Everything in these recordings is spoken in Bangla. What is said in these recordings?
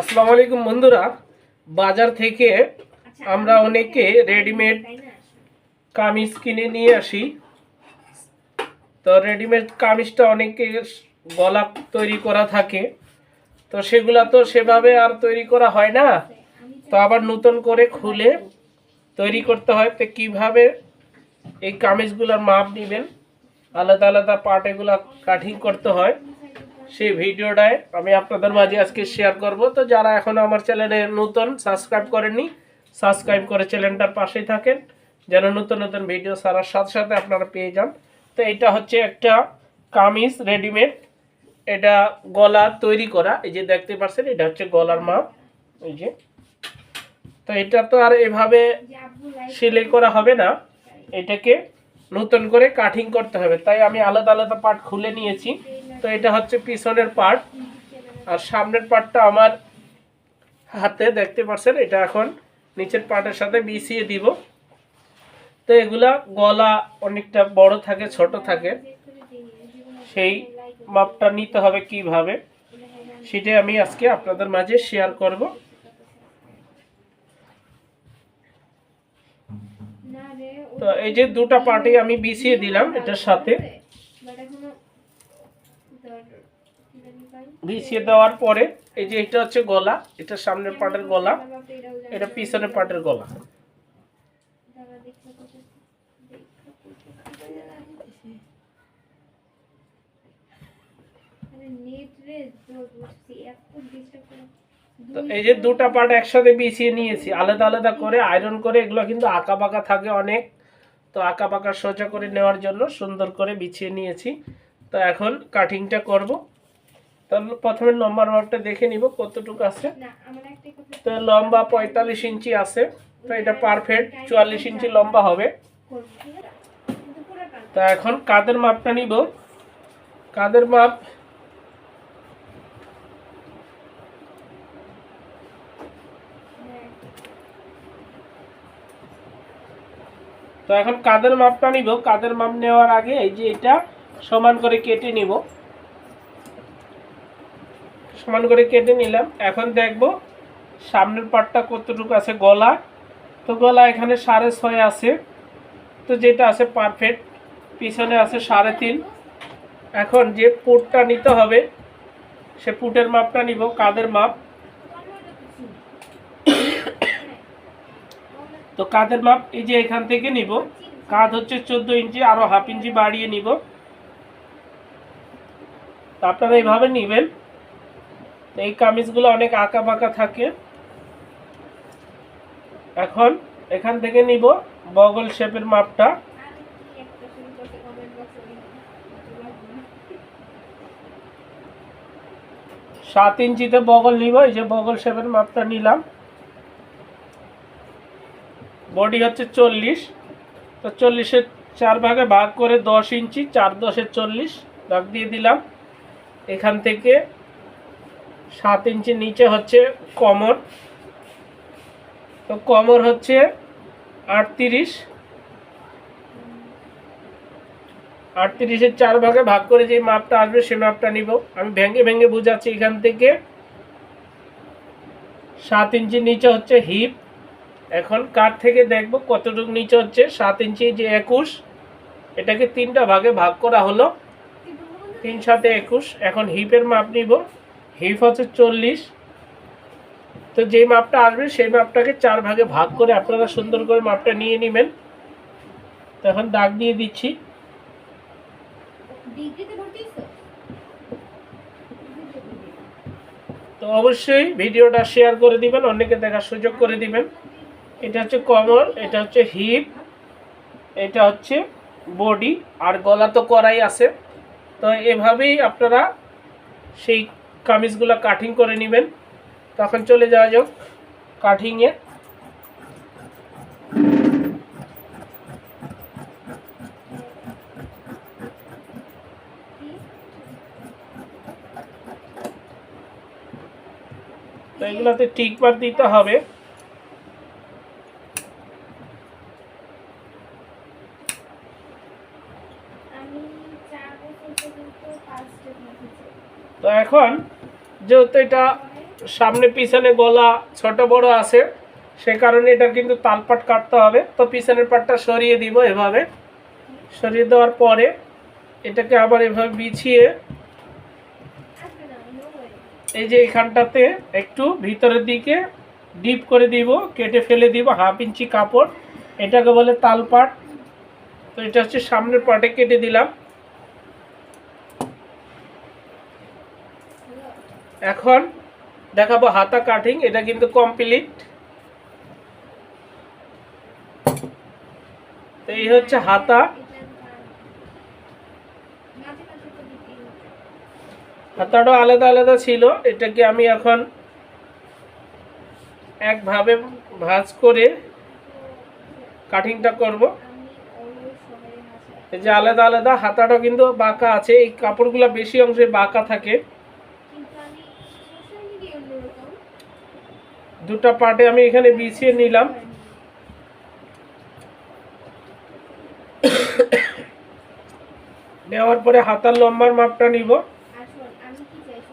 আসসালামু আলাইকুম বন্ধুরা। বাজার থেকে আমরা অনেকে রেডিমেড কামিজ কিনে নিয়ে আসি। তো রেডিমেড কামিজটা অনেকে গলা তৈরি করা থাকে। তো সেগুলা তো সেভাবে আর তৈরি করা হয় না। তো আবার নতুন করে খুলে তৈরি করতে হয়। তো কীভাবে এই কামিজগুলোর মাপ নেবেন? আলাদা আলাদা পার্ট এগুলা কাটিং করতে হয়। সেই ভিডিওটায় আমি আপনাদের মাঝে আজকে শেয়ার করব। তো যারা এখনও আমার চ্যানেলে নতুন সাবস্ক্রাইব করেননি সাবস্ক্রাইব করে চ্যানেলটার পাশেই থাকেন, যেন নতুন নতুন ভিডিও ছাড়ার সাথে সাথে আপনারা পেয়ে যান। তো এটা হচ্ছে একটা কামিজ রেডিমেড এটা গলা তৈরি করা, এই যে দেখতে পাচ্ছেন, এটা হচ্ছে গলার মাপ, এই যে। তো এটা তো আর এভাবে সেলাই করা হবে না, এটাকে নতুন করে কাটিং করতে হবে। তাই আমি আলাদা আলাদা পার্ট খুলে নিয়েছি। তো এটা হচ্ছে পিছনের পার্ট আর সামনের পার্টটা আমার হাতে, দেখতে পাচ্ছেন? এটা এখন নিচের পার্টের সাথে মিশিয়ে দিব। তো এগুলা গলা অনেকটা বড় থাকে, ছোট থাকে। সেই মাপটা নিতে হবে কীভাবে? সেটাই আমি আজকে আপনাদের মাঝে শেয়ার করব। তো এই যে দুটো পার্টি আমি বিছিয়ে দিলাম এটার সাথে। বিছিয়ে দেওয়ার পরে এই যে এটা হচ্ছে গলা এটা সামনের পাটের গলা এটা পিছনের পাটের গলা। তো এই যে দুটা পার্ট একসাথে বিছিয়ে নিয়েছি আলাদা আলাদা করে আয়রন করে এগুলো কিন্তু আঁকা বাঁকা থাকে অনেক। তো আঁকা বাঁকা সোজা করে নেওয়ার জন্য সুন্দর করে বিছিয়ে নিয়েছি। তো এখন কাটিংটা করব। তাহলে প্রথমে লম্বার মাপটা দেখে নিব কতটুকু আছে। তো লম্বা পঁয়তাল্লিশ ইঞ্চি আছে তো এটা পারফেক্ট চুয়াল্লিশ ইঞ্চি লম্বা হবে। তো এখন কাদের মাপটা নিব? কাদের মাপ তো এখন কাদের মাপটা নিব? কাদের মাপ নেওয়ার আগে এই যে এটা সমান করে কেটে নিব। সমান করে কেটে নিলাম। এখন দেখব সামনের পাটটা কতটুকু আছে গলা। তো গলা এখানে সাড়ে ছয় আছে। তো যেটা আছে পারফেক্ট পিছনে আছে সাড়ে তিন। এখন যে পুটটা নিতে হবে, সে পুটের মাপটা নিব, কাদের মাপ? তো কাদের মাপ? এই যে এখান থেকে নিব। কাঁধ হচ্ছে চোদ্দ ইঞ্চি, আরও হাফ ইঞ্চি বাড়িয়ে নিব। তো আপনারা এইভাবে নিবেন। এই কামিজগুলো অনেক আঁকা বাঁকা থাকে। এখন এখান থেকে নিব বগল শেপের মাপটা। সাত ইঞ্চিতে বগল নিব, এই যে বগল শেপের মাপটা নিলাম। বডি হচ্ছে চল্লিশ। তো চল্লিশের চার ভাগে ভাগ করে দশ ইঞ্চি, চার দশের চল্লিশ, ভাগ দিয়ে দিলাম। এখান থেকে সাত ইঞ্চি নিচে হচ্ছে কমর। তো কমর হচ্ছে আটত্রিশ। আটত্রিশের চার ভাগে ভাগ করে যে মাপটা আসবে সে মাপটা নিব। আমি ভেঙে ভেঙে বুঝাচ্ছি এখান থেকে। সাত ইঞ্চি নিচে হচ্ছে হিপ। এখন কাঠ থেকে দেখব কতটুকু নিচে হচ্ছে। সাত ইঞ্চি যে একুশ, এটাকে তিনটা ভাগে ভাগ করা হলো। তিন সাথে একুশ এখন হিপের মাপ নিব। হিপ হচ্ছে চল্লিশ। তো যে মাপটা আসবে সেই মাপটাকে চার ভাগে ভাগ করে আপনারা সুন্দর করে মাপটা নিয়ে নেবেন। তো এখন দাগ দিয়ে দিচ্ছি। তো অবশ্যই ভিডিওটা শেয়ার করে দিবেন অনেকে দেখার সুযোগ করে দিবেন। এটা হচ্ছে কমর এটা হচ্ছে হিপ এটা হচ্ছে বডি আর গলা তো করাই আছে। তো এভাবেই আপনারা সেই কামিজগুলো কাটিং করে নেবেন। তখন চলে যাওয়া যাক কাটিংয়ে তো এগুলোতে টিকবার দিতে হবে তো এখন যেহেতু এটা সামনে পিছনে গলা ছোট বড় আছে, সে কারণে এটা কিন্তু তালপাট কাটতে হবে। তো পিছনের পাটটা সরিয়ে দিব এভাবে। সরিয়ে দেওয়ার পরে এটাকে আবার এভাবে বিছিয়ে এই যে এখানটাতে একটু ভিতরের দিকে ডিপ করে দিব, কেটে ফেলে দিব, হাফ ইঞ্চি কাপড়। এটাকে বলে তালপাট। তো এটা হচ্ছে সামনের পাটে কেটে দিলাম। এখন দেখাবো হাতা কাটিং এটা কিন্তু কমপ্লিট তো এই হচ্ছে হাতা। হাতাটা আলাদা আলাদা ছিল, এটাকে আমি এখন একভাবে ভাঁজ করে কাটিংটা করব। এই যে আলাদা আলাদা হাতাটা কিন্তু বাঁকা আছে, এই কাপড়গুলো বেশি অংশে বাঁকা থাকে। দুটা পার্টে আমি এখানে বিছিয়ে নিলাম। নেওয়ার পরে হাতার লম্বার মাপটা নিব।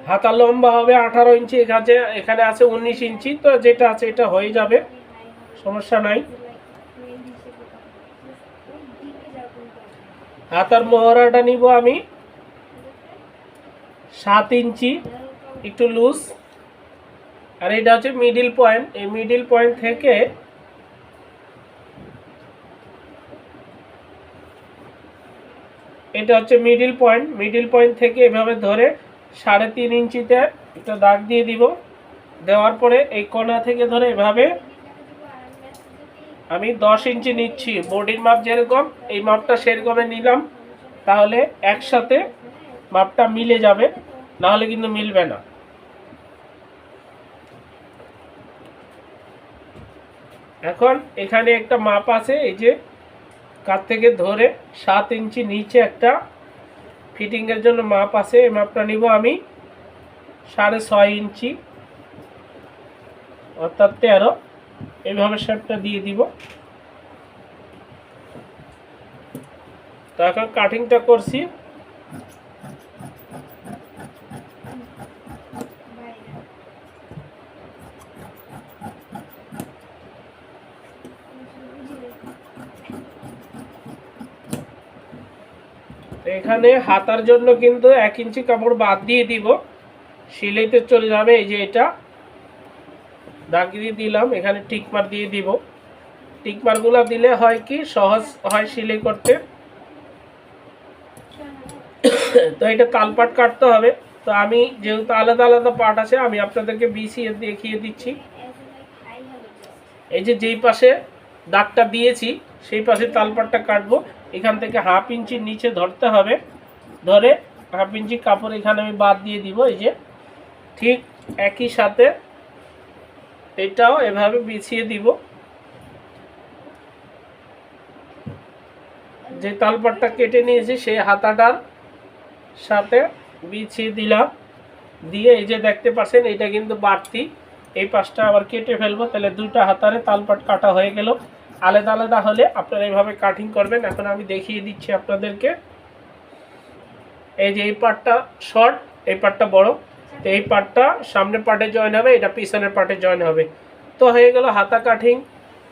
হাতার লম্বা হবে আঠারো ইঞ্চি এখানে এখানে আছে উনিশ ইঞ্চি, তো যেটা আছে এটা হয়ে যাবে। সমস্যা নাই। হাতার মহড়াটা নিব আমি। সাত ইঞ্চি, একটু লুজ আর এটা হচ্ছে মিডিল পয়েন্ট এই মিডিল পয়েন্ট থেকে এটা হচ্ছে মিডিল পয়েন্ট মিডিল পয়েন্ট থেকে এভাবে ধরে সাড়ে তিন ইঞ্চিতে একটা দাগ দিয়ে দিব। দেওয়ার পরে এই কোণা থেকে ধরে এভাবে আমি দশ ইঞ্চি নিচ্ছি। বডির মাপ যেরকম, এই মাপটা সেরকমে নিলাম। তাহলে একসাথে মাপটা মিলে যাবে। নাহলে কিন্তু মিলবে না। এখন এখানে একটা মাপ আছে, এই যে কাত থেকে ধরে সাত ইঞ্চি নিচে একটা ফিটিংয়ের জন্য মাপ আছে, এই মাপটা নিব আমি সাড়ে ছয় ইঞ্চি, অর্থাৎ তেরো। এইভাবে শেপটা দিয়ে দিব। তো এখন কাটিংটা করছি। এখানে হাতার জন্য কিন্তু এক ইঞ্চি কাপড় বাদ দিয়ে দিব। সিলাইতে চলে যাবে এই যে এটা। দাগ দিয়ে দিলাম, এখানে টিকমার দিয়ে দিব। টিকমারগুলো দিলে হয় কি, সহজ হয় সিলাই করতে। তো এটা তালপাট কাটতে হবে। তো আমি যেহেতু আলাদা আলাদা পার্ট আছে, আমি আপনাদেরকে বিছিয়ে দেখিয়ে দিচ্ছি। এই যে যেই পাশে দাগটা দিয়েছি, সেই পাশে তালপাটটা কাটবো। এখান থেকে হাফ ইঞ্চির নিচে ধরতে হবে। ধরে হাফ ইঞ্চি কাপড় এখানে আমি বাদ দিয়ে দিব, এই যে। ঠিক একই সাথে এটাও এভাবে বিছিয়ে দিব। যে তালপাটটা কেটে নিয়েছি, সেই হাতাটার সাথে বিছিয়ে দিলাম। দিয়ে এই যে দেখতে পাচ্ছেন, এটা কিন্তু বাড়তি। এই পাশটা আবার কেটে ফেলব, তাহলে দুইটা হাতারে তালপাট কাটা হয়ে গেল। আলাদা আলাদা হলে আপনারা এইভাবে কাটিং করবেন। এখন আমি দেখিয়ে দিচ্ছি আপনাদেরকে। এই যে এই পার্টটা শর্ট এই পার্টটা বড়। তো এই পার্টটা সামনের পার্টে জয়েন হবে, এটা পিছনের পার্টে জয়েন হবে। তো হয়ে গেল হাতা কাটিং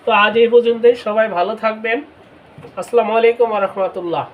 তো আজ এই পর্যন্তই। সবাই ভালো থাকবেন। আসসালামু আলাইকুম রহমতুল্লাহ।